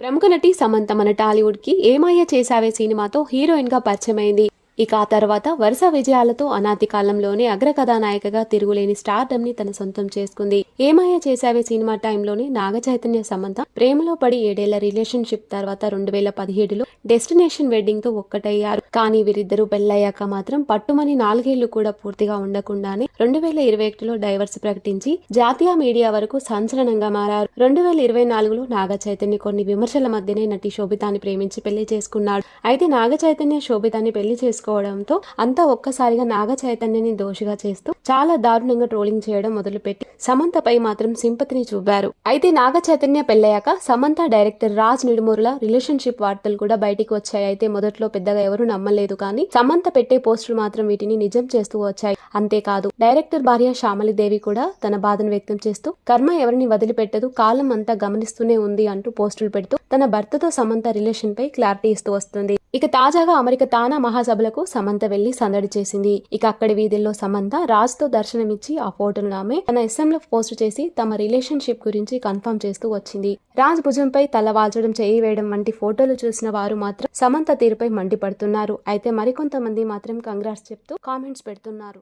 ప్రముఖ నటి సమంత మన టాలీవుడ్కి ఏమయ్య చేశావే సినిమాతో హీరోయిన్గా పరిచయమైంది. ఇక ఆ తర్వాత వరుస విజయాలతో అనాది కాలంలోనే అగ్ర కథానాయికగా తిరుగులేని స్టార్డమ్ని తన సొంతం చేసుకుంది. ఏమాయ చేశావే సినిమా టైంలోనే నాగ చైతన్య సమంత ప్రేమలో పడి ఏడేళ్ళ రిలేషన్షిప్ తర్వాత రెండు వేల పదిహేడులో డెస్టినేషన్ వెడ్డింగ్తో ఒక్కటయ్యారు. కానీ వీరిద్దరూ పెళ్ళయ్యాక మాత్రం పట్టుమని నాలుగేళ్ళు కూడా పూర్తిగా ఉండకుండానే రెండు వేల ఇరవై ఒకటిలో డైవర్స్ ప్రకటించి జాతీయ మీడియా వరకు సంచలనంగా మారారు. రెండు వేల ఇరవై నాలుగులో నాగ చైతన్య కొన్ని విమర్శల మధ్యనే నటి శోభితాన్ని ప్రేమించి పెళ్ళి చేసుకున్నాడు. అయితే నాగ చైతన్య శోభితాన్ని పెళ్ళి చేసుకోవడంతో అంతా ఒక్కసారిగా నాగ చైతన్యని దోషిగా చేస్తూ చాలా దారుణంగా ట్రోలింగ్ చేయడం మొదలుపెట్టి సమంతపై మాత్రం సింపతిని చూపారు. అయితే నాగ చైతన్య పెళ్ళయ్యాక సమంత డైరెక్టర్ రాజ్ నిడుమూర్ల రిలేషన్షిప్ వార్తలు కూడా బయటికి వచ్చాయి. అయితే మొదట్లో పెద్దగా ఎవరు నమ్మలేదు కానీ సమంత పెట్టే పోస్టులు మాత్రం వీటిని నిజం చేస్తూ వచ్చాయి. అంతేకాదు డైరెక్టర్ భార్య శ్యామలిదేవి కూడా తన బాధను వ్యక్తం చేస్తూ కర్మ ఎవరిని వదిలిపెట్టదు కాలం అంతా గమనిస్తూనే ఉంది అంటూ పోస్టులు పెడుతూ తన భర్తతో సమంత రిలేషన్ పై క్లారిటీ ఇస్తూ వస్తుంది. ఇక తాజాగా అమెరికా తానా మహాసభలకు సమంత వెళ్ళి సందడి చేసింది. ఇక అక్కడి వీధుల్లో సమంత రాజ్తో దర్శనమిచ్చి ఆ ఫోటోను ఆమె తన ఎస్ఎంలో పోస్ట్ చేసి తమ రిలేషన్షిప్ గురించి కన్ఫర్మ్ చేస్తూ వచ్చింది. రాజ్ భుజంపై తల వాల్చడం చేయి వేయడం వంటి ఫోటోలు చూసిన వారు మాత్రం సమంత తీరుపై మండిపడుతున్నారు. అయితే మరికొంతమంది మాత్రం కంగ్రాట్స్ చెప్తూ కామెంట్స్ పెడుతున్నారు.